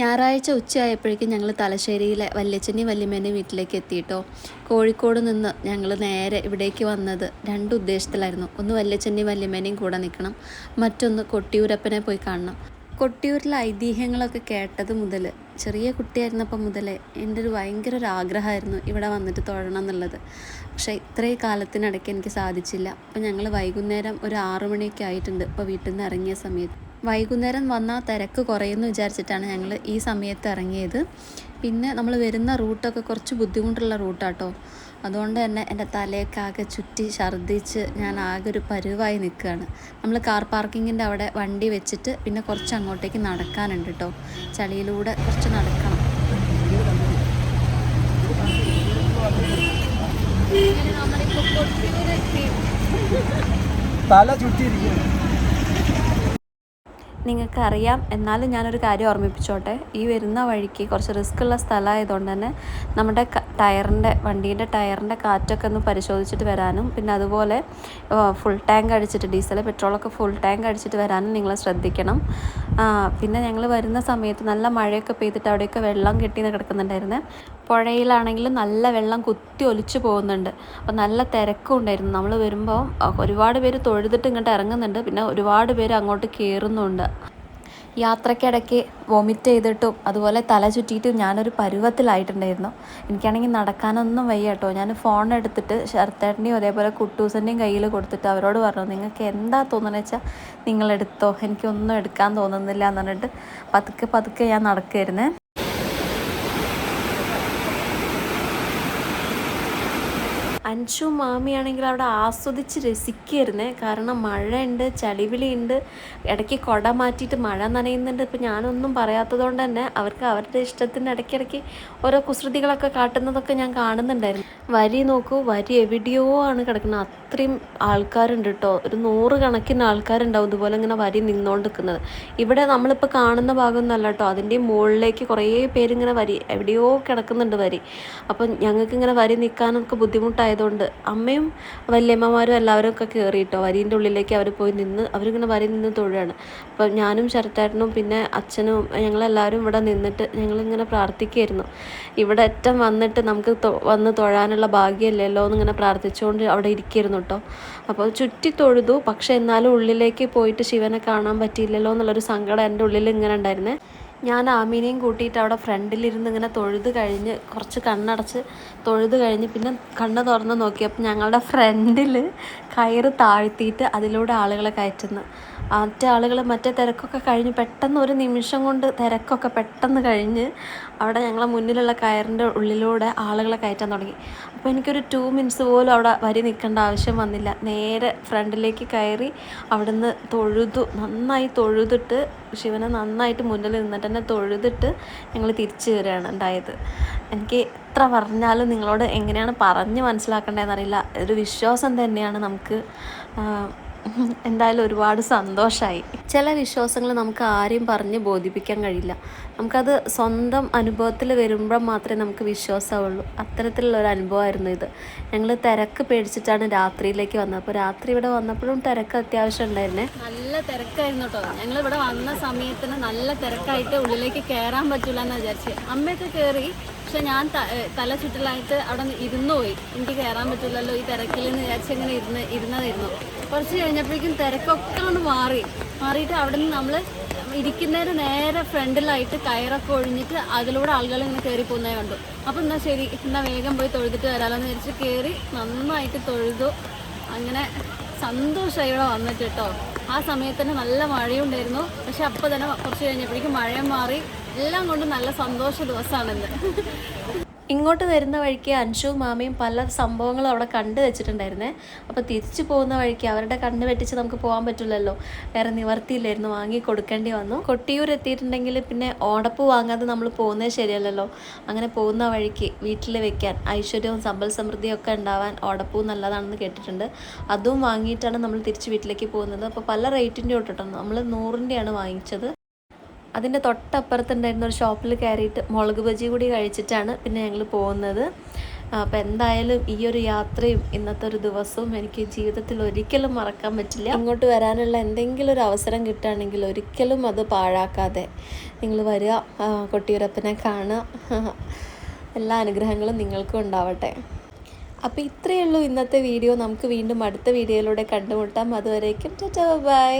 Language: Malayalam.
ഞായറാഴ്ച ഉച്ചയായപ്പോഴേക്കും ഞങ്ങൾ തലശ്ശേരിയിലെ വല്യച്ഛനെയും വല്യമ്മേന്റെ വീട്ടിലേക്ക് എത്തിയിട്ടോ. കോഴിക്കോട് നിന്ന് ഞങ്ങൾ നേരെ ഇവിടേക്ക് വന്നത് രണ്ട് ഉദ്ദേശത്തിലായിരുന്നു. ഒന്ന് വല്യച്ഛന്റെയും വല്യമ്മേനെയും കൂടെ നിൽക്കണം. മറ്റൊന്ന് കൊട്ടിയൂരപ്പനെ പോയി കാണണം. കൊട്ടിയൂരിലെ ഐതിഹ്യങ്ങളൊക്കെ കേട്ടത് മുതൽ ചെറിയ കുട്ടിയായിരുന്നപ്പോൾ മുതലേ എന്റെ ഒരു ഭയങ്കര ഒരു ആഗ്രഹമായിരുന്നു ഇവിടെ വന്നിട്ട് തൊഴണം എന്നുള്ളത്. പക്ഷേ ഇത്രയും കാലത്തിനിടയ്ക്ക് എനിക്ക് സാധിച്ചില്ല. അപ്പോൾ ഞങ്ങൾ വൈകുന്നേരം ഒരു ആറു മണിയൊക്കെ ആയിട്ടുണ്ട് ഇപ്പോൾ വീട്ടിൽ നിന്ന് ഇറങ്ങിയ സമയത്ത്. വൈകുന്നേരം വന്നാൽ തിരക്ക് കുറയുമെന്ന് വിചാരിച്ചിട്ടാണ് ഞങ്ങൾ ഈ സമയത്ത് ഇറങ്ങിയത്. പിന്നെ നമ്മൾ വരുന്ന റൂട്ടൊക്കെ കുറച്ച് ബുദ്ധിമുട്ടുള്ള റൂട്ടാട്ടോ. അതുകൊണ്ട് തന്നെ എന്റെ തലയൊക്കെ ആകെ ചുറ്റി ഛർദ്ദിച്ച് ഞാൻ ആകെ ഒരു പരുവായി നിൽക്കുകയാണ്. നമ്മൾ കാർ പാർക്കിങ്ങിന്റെ അവിടെ വണ്ടി വെച്ചിട്ട് പിന്നെ കുറച്ച് അങ്ങോട്ടേക്ക് നടക്കാനുണ്ട് കേട്ടോ ചളിയിലൂടെ കുറച്ച് നടക്കണം. തല ചുറ്റിയിരിക്കുന്നു. നിങ്ങൾക്കറിയാം. എന്നാലും ഞാനൊരു കാര്യം ഓർമ്മിപ്പിച്ചോട്ടെ. ഈ വരുന്ന വഴിക്ക് കുറച്ച് റിസ്ക് ഉള്ള സ്ഥലമായതുകൊണ്ട് തന്നെ നമ്മുടെ ടയറിന്റെ വണ്ടീന്റെ ടയറിന്റെ കാറ്റൊക്കെ ഒന്ന് പരിശോധിച്ചിട്ട് വരാനും പിന്നെ അതുപോലെ ഫുൾ ടാങ്ക് അടിച്ചിട്ട് ഡീസൽ പെട്രോളൊക്കെ ഫുൾ ടാങ്ക് അടിച്ചിട്ട് വരാനും നിങ്ങൾ ശ്രദ്ധിക്കണം. പിന്നെ ഞങ്ങൾ വരുന്ന സമയത്ത് നല്ല മഴയൊക്കെ പെയ്തിട്ട് അവിടെയൊക്കെ വെള്ളം കെട്ടിന്ന് കിടക്കുന്നുണ്ടായിരുന്നേ. പുഴയിലാണെങ്കിലും നല്ല വെള്ളം കുത്തി ഒലിച്ചു പോകുന്നുണ്ട്. അപ്പോൾ നല്ല തിരക്കും ഉണ്ടായിരുന്നു. നമ്മൾ വരുമ്പോൾ ഒരുപാട് പേര് തൊഴുതിട്ട് ഇങ്ങോട്ട് ഇറങ്ങുന്നുണ്ട്. പിന്നെ ഒരുപാട് പേര് അങ്ങോട്ട് കയറുന്നുണ്ട് യാത്രക്കിടയ്ക്ക് വോമിറ്റ് ചെയ്തിട്ടും അതുപോലെ തല ചുറ്റിയിട്ടും ഞാനൊരു പരുവത്തിലായിട്ടുണ്ടായിരുന്നു. എനിക്കാണെങ്കിൽ നടക്കാനൊന്നും വയ്യ കേട്ടോ. ഞാൻ ഫോൺ എടുത്തിട്ട് ശരത്തേട്ടന്റെയും അതേപോലെ കുട്ടൂസന്റെയും കയ്യിൽ കൊടുത്തിട്ട് അവരോട് പറഞ്ഞു നിങ്ങൾക്ക് എന്താ തോന്നുന്നത് വെച്ചാൽ നിങ്ങളെടുത്തോ? എനിക്കൊന്നും എടുക്കാൻ തോന്നുന്നില്ല എന്ന് പറഞ്ഞിട്ട് പതുക്കെ പതുക്കെ ഞാൻ നടക്കുമായിരുന്നേ അൻഷു മാമിയാണെങ്കിൽ അവിടെ ആസ്വദിച്ച് രസിക്കുകയായിരുന്നേ കാരണം മഴയുണ്ട് ചളിവിളിയുണ്ട്. ഇടയ്ക്ക് കുട മാറ്റിയിട്ട് മഴ നനയുന്നുണ്ട്. ഇപ്പം ഞാനൊന്നും പറയാത്തതുകൊണ്ട് തന്നെ അവർക്ക് അവരുടെ ഇഷ്ടത്തിന് ഇടയ്ക്കിടയ്ക്ക് ഓരോ കുസൃതികളൊക്കെ കാട്ടുന്നതൊക്കെ ഞാൻ കാണുന്നുണ്ടായിരുന്നു. വരി നോക്കൂ വരി എവിടെയോ ആണ് കിടക്കുന്നത്. അത്രയും ആൾക്കാരുണ്ട് കേട്ടോ ഒരു നൂറ് കണക്കിന് ആൾക്കാരുണ്ടാവും ഇതുപോലെ ഇങ്ങനെ വരി നിന്നുകൊണ്ട് നിൽക്കുന്നത് ഇവിടെ നമ്മളിപ്പോൾ കാണുന്ന ഭാഗമൊന്നുമല്ല കേട്ടോ അതിന്റെ മുകളിലേക്ക് കുറേ പേരിങ്ങനെ വരി എവിടെയോ കിടക്കുന്നുണ്ട് വരി. അപ്പം ഞങ്ങൾക്ക് ഇങ്ങനെ വരി നിൽക്കാനൊക്കെ ബുദ്ധിമുട്ടായതുകൊണ്ട് അമ്മയും വല്യമ്മമാരും എല്ലാവരും ഒക്കെ കയറി കേട്ടോ വരീന്റെ ഉള്ളിലേക്ക് അവർ പോയി നിന്ന് അവരിങ്ങനെ വരി നിന്ന് തൊഴുകയാണ്. അപ്പം ഞാനും ശരത്തേട്ടനും പിന്നെ അച്ഛനും ഞങ്ങളെല്ലാവരും ഇവിടെ നിന്നിട്ട് ഞങ്ങളിങ്ങനെ പ്രാർത്ഥിക്കുകയായിരുന്നു. ഇവിടെ അറ്റം വന്നിട്ട് നമുക്ക് വന്ന് തൊഴാനുള്ള ഭാഗ്യമല്ലല്ലോ എന്നിങ്ങനെ പ്രാർത്ഥിച്ചുകൊണ്ട് അവിടെ ഇരിക്കുകയായിരുന്നു. കേട്ടോ അപ്പോൾ ചുറ്റി തൊഴുതു. പക്ഷെ എന്നാലും ഉള്ളിലേക്ക് പോയിട്ട് ശിവനെ കാണാൻ പറ്റിയില്ലല്ലോ എന്നുള്ളൊരു സങ്കടം എന്റെ ഉള്ളിൽ ഇങ്ങനെ ഉണ്ടായിരുന്നേ. ഞാൻ ആമീനെയും കൂട്ടിയിട്ട് അവിടെ ഫ്രണ്ടിലിരുന്ന് ഇങ്ങനെ തൊഴുത് കഴിഞ്ഞ് കുറച്ച് കണ്ണടച്ച് തൊഴുത് കഴിഞ്ഞ് പിന്നെ കണ്ണ് തുറന്ന് നോക്കിയപ്പോൾ ഞങ്ങളുടെ ഫ്രണ്ടിൽ കയറ് താഴ്ത്തിയിട്ട് അതിലൂടെ ആളുകളെ കയറ്റുന്നു. മറ്റേ ആളുകൾ മറ്റേ തിരക്കൊക്കെ കഴിഞ്ഞ് പെട്ടെന്ന് ഒരു നിമിഷം കൊണ്ട് തിരക്കൊക്കെ പെട്ടെന്ന് കഴിഞ്ഞ് അവിടെ ഞങ്ങളെ മുന്നിലുള്ള കയറിന്റെ ഉള്ളിലൂടെ ആളുകളെ കയറ്റാൻ തുടങ്ങി. അപ്പോൾ എനിക്കൊരു ടു മിനിറ്റ്സ് പോലും അവിടെ വരി നിൽക്കേണ്ട ആവശ്യം വന്നില്ല. നേരെ ഫ്രണ്ടിലേക്ക് കയറി അവിടുന്ന് തൊഴുതു നന്നായി തൊഴുതിട്ട് ശിവനെ നന്നായിട്ട് മുന്നിൽ നിന്നിട്ട് തന്നെ തൊഴുതിട്ട് ഞങ്ങൾ തിരിച്ചു വരികയാണ് ഉണ്ടായത്. എനിക്ക് എത്ര പറഞ്ഞാലും നിങ്ങളോട് എങ്ങനെയാണ് പറഞ്ഞ് മനസ്സിലാക്കേണ്ടതെന്നറിയില്ല ഒരു വിശ്വാസം തന്നെയാണ് നമുക്ക് എന്തായാലും ഒരുപാട് സന്തോഷമായി ചില വിശ്വാസങ്ങൾ നമുക്ക് ആരെയും പറഞ്ഞ് ബോധിപ്പിക്കാൻ കഴിയില്ല. നമുക്കത് സ്വന്തം അനുഭവത്തിൽ വരുമ്പോൾ മാത്രമേ നമുക്ക് വിശ്വാസമുള്ളൂ. അത്തരത്തിലുള്ള ഒരു അനുഭവമായിരുന്നു ഇത്. ഞങ്ങൾ തിരക്ക് പേടിച്ചിട്ടാണ് രാത്രിയിലേക്ക് വന്നത്. അപ്പോൾ രാത്രി ഇവിടെ വന്നപ്പോഴും തിരക്ക് അത്യാവശ്യം ഉണ്ടായിരുന്നേ. നല്ല തിരക്കായിരുന്നു കേട്ടോ. ഞങ്ങൾ ഇവിടെ വന്ന സമയത്തിന് നല്ല തിരക്കായിട്ട് ഉള്ളിലേക്ക് കയറാൻ പറ്റില്ല എന്ന് വിചാരിച്ചു. അമ്മയൊക്കെ കയറി പക്ഷെ ഞാൻ തല ചുറ്റലായിട്ട് അവിടെ നിന്ന് ഇരുന്നു പോയി. എനിക്ക് കയറാൻ പറ്റില്ലല്ലോ ഈ തിരക്കിൽ എന്ന് വിചാരിച്ച് ഇങ്ങനെ ഇരുന്ന് ഇരുന്നതായിരുന്നു. കുറച്ച് കഴിഞ്ഞപ്പോഴേക്കും തിരക്കൊക്കെ ഒന്ന് മാറി. മാറിയിട്ട് അവിടെ നിന്ന് നമ്മൾ ഇരിക്കുന്നതിന് നേരെ ഫ്രണ്ടിലായിട്ട് കയറൊക്കെ ഒഴിഞ്ഞിട്ട് അതിലൂടെ ആളുകൾ ഇങ്ങനെ കയറി പോകുന്നേ കണ്ടു. അപ്പം എന്നാൽ ശരി എന്നാൽ വേഗം പോയി തൊഴുതിട്ട് വരാമല്ലോ എന്ന് വിചാരിച്ച് കയറി നന്നായിട്ട് തൊഴുതു. അങ്ങനെ സന്തോഷമായി ഇവിടെ വന്നിട്ട് കേട്ടോ. ആ സമയത്ത് തന്നെ നല്ല മഴയുണ്ടായിരുന്നു. പക്ഷെ അപ്പോൾ തന്നെ കുറച്ച് കഴിഞ്ഞപ്പോഴേക്കും മഴയും മാറി. എല്ലാം കൊണ്ടും നല്ല സന്തോഷ ദിവസമാണിന്ന്. ഇങ്ങോട്ട് വരുന്ന വഴിക്ക് അൻഷുവും മാമയും പല സംഭവങ്ങളും അവിടെ കണ്ടു വെച്ചിട്ടുണ്ടായിരുന്നേ. അപ്പോൾ തിരിച്ചു പോകുന്ന വഴിക്ക് അവരുടെ കണ്ണ് വെട്ടിച്ച് നമുക്ക് പോകാൻ പറ്റില്ലല്ലോ. വേറെ നിവർത്തിയില്ലായിരുന്നു വാങ്ങി കൊടുക്കേണ്ടി വന്നു. കൊട്ടിയൂർ എത്തിയിട്ടുണ്ടെങ്കിൽ പിന്നെ ഓടപ്പ് വാങ്ങാതെ നമ്മൾ പോകുന്നത് ശരിയല്ലല്ലോ. അങ്ങനെ പോകുന്ന വഴിക്ക് വീട്ടിൽ വെക്കാൻ ഐശ്വര്യവും സമ്പൽ സമൃദ്ധിയും ഒക്കെ ഉണ്ടാവാൻ ഓടപ്പൂ നല്ലതാണെന്ന് കേട്ടിട്ടുണ്ട്. അതും വാങ്ങിയിട്ടാണ് നമ്മൾ തിരിച്ച് വീട്ടിലേക്ക് പോകുന്നത്. അപ്പോൾ പല റേറ്റിന്റെ തൊട്ടിട്ടുണ്ട്. നമ്മൾ നൂറിന്റെയാണ് വാങ്ങിച്ചത്. അതിന്റെ തൊട്ടപ്പുറത്തുണ്ടായിരുന്ന ഒരു ഷോപ്പിൽ കയറിയിട്ട് മുളക് ബജി കൂടി കഴിച്ചിട്ടാണ് പിന്നെ ഞങ്ങൾ പോകുന്നത്. അപ്പോൾ എന്തായാലും ഈ ഒരു യാത്രയും ഇന്നത്തെ ഒരു ദിവസവും എനിക്ക് ജീവിതത്തിൽ ഒരിക്കലും മറക്കാൻ പറ്റില്ല. അങ്ങോട്ട് വരാനുള്ള എന്തെങ്കിലും ഒരു അവസരം കിട്ടുകയാണെങ്കിൽ ഒരിക്കലും അത് പാഴാക്കാതെ നിങ്ങൾ വരിക. കൊട്ടിയൂരപ്പനെ കാണുക. എല്ലാ അനുഗ്രഹങ്ങളും നിങ്ങൾക്കും ഉണ്ടാവട്ടെ. അപ്പോൾ ഇത്രയേ ഉള്ളൂ ഇന്നത്തെ വീഡിയോ. നമുക്ക് വീണ്ടും അടുത്ത വീഡിയോയിലൂടെ കണ്ടുമുട്ടാം. അതുവരേക്കും ബൈ.